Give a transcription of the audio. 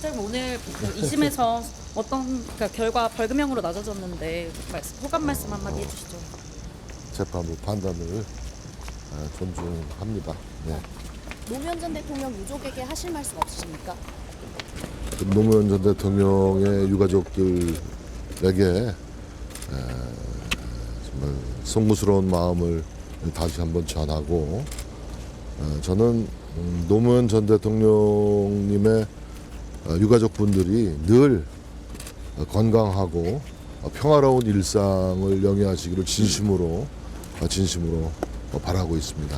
그 2심에서 어떤 그러니까 결과 벌금형으로 낮아졌는데 말씀, 호감 말씀 한마디 해주시죠. 재판부 판단을 아, 존중합니다. 네. 노무현 전 대통령 유족에게 하실 말씀 없으십니까? 그 노무현 전 대통령의 유가족들에게 에, 정말 송구스러운 마음을 다시 한번 전하고 어, 저는 음, 노무현 전 대통령님의 어, 유가족 분들이 늘 어, 건강하고 어, 평화로운 일상을 영위하시기를 진심으로 어, 진심으로 어, 바라고 있습니다.